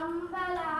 Ambala.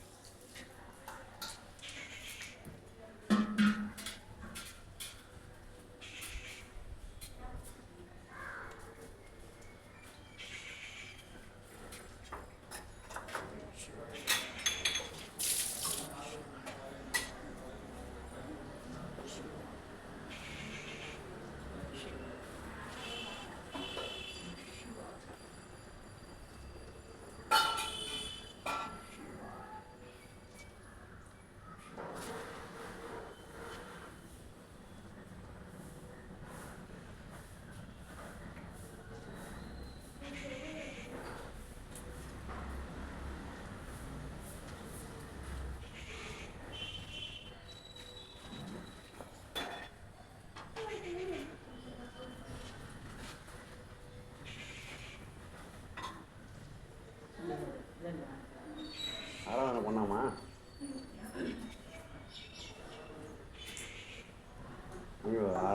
பண்ணாமா ஐயோ ஆ